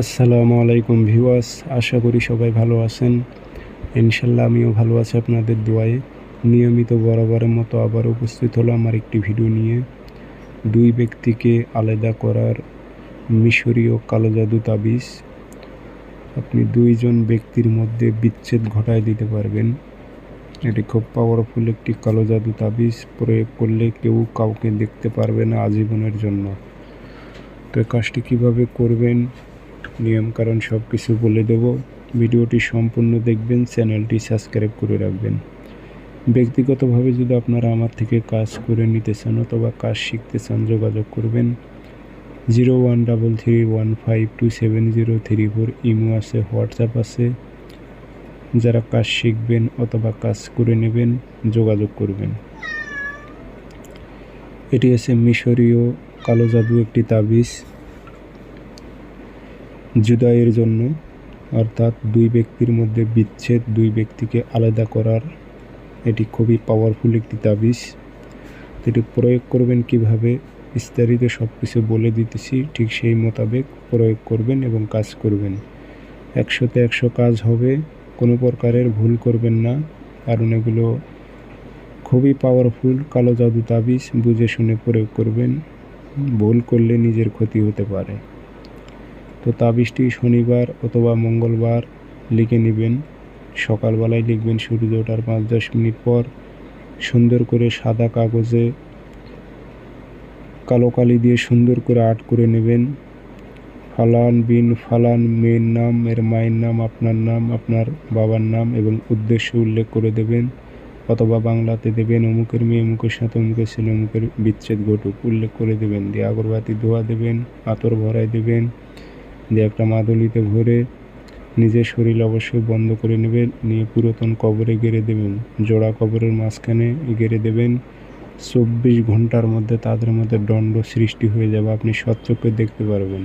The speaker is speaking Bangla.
আসসালামু আলাইকুম ভিউয়ার্স, আশা করি সবাই ভালো আছেন। ইনশাল্লাহ আমিও ভালো আছি আপনাদের দোয়ায়। নিয়মিত বরাবরের মতো আবার উপস্থিত হলো আমার একটি ভিডিও নিয়ে। দুই ব্যক্তিকে আলাদা করার মিশরীয় কালো জাদু তাবিজ। আপনি দুইজন ব্যক্তির মধ্যে বিচ্ছেদ ঘটায় দিতে পারবেন। এটি খুব পাওয়ারফুল একটি কালো জাদু তাবিজ। প্রয়োগ করলে কেউ কাউকে দেখতে পারবে না আজীবনের জন্য। তো কাজটি কীভাবে করবেন? নিয়মকানুন সব কিছু বলে দেব। ভিডিওটি সম্পূর্ণ দেখবেন, চ্যানেলটি সাবস্ক্রাইব করে রাখবেন। ব্যক্তিগতভাবে যদি আপনারা আমার থেকে কাজ করে নিতে চান অথবা কাজ শিখতে চান, যোগাযোগ করবেন। Zero one double three one five two seven zero three four imo আছে, হোয়াটসঅ্যাপ আছে। যারা কাজ শিখবেন অথবা কাজ করে নেবেন, যোগাযোগ করবেন। এটি আছে মিশরীয় কালো জাদু একটি তাবিজ। জুদাইয়ের জন্য, অর্থাৎ দুই ব্যক্তির মধ্যে বিচ্ছেদ দুই ব্যক্তিকে আলাদা করার। এটি খুবই পাওয়ারফুল একটি তাবিজ। এটি প্রয়োগ করবেন কীভাবে? বিস্তারিত সব কিছু বলে দিতেছি। ঠিক সেই মোতাবেক প্রয়োগ করবেন এবং কাজ করবেন। একশোতে একশো কাজ হবে। কোনো প্রকারের ভুল করবেন না। কারণ এগুলো খুবই পাওয়ারফুল কালো জাদু তাবিজ। বুঝে শুনে প্রয়োগ করবেন। ভুল করলে নিজের ক্ষতি হতে পারে। তো তাবিজটি শনিবার অথবা মঙ্গলবার লিখে নেবেন। সকালবেলায় লিখবেন সূর্য ওঠার পাঁচ দশ মিনিট পর। সুন্দর করে সাদা কাগজে কালো কালি দিয়ে সুন্দর করে আর্ট করে নেবেন। ফালান বিন ফালান মেয়ের নাম, এর মায়ের নাম, আপনার নাম, আপনার বাবার নাম এবং উদ্দেশ্য উল্লেখ করে দেবেন। অথবা বাংলাতে দেবেন, অমুকের মেয়ে, অমুকের সাথে অমুকের ছেলে, অমুকের বিচ্ছেদ ঘটুক, উল্লেখ করে দেবেন। দিয়ে আগরবাতি ধোয়া দেবেন, আতর ভরায় দেবেন। দিয়ে একটা মাদুলিতে ভরে নিজের শরীর অবশ্যই বন্ধ করে নেবেন। নিয়ে পুরাতন কবরে গেড়ে দেবেন। জোড়া কবরের মাঝখানে গেড়ে দেবেন। চব্বিশ ঘণ্টার মধ্যে তাদের মধ্যে দণ্ড সৃষ্টি হয়ে যাবে। আপনি সচ্চক্ষে দেখতে পারবেন।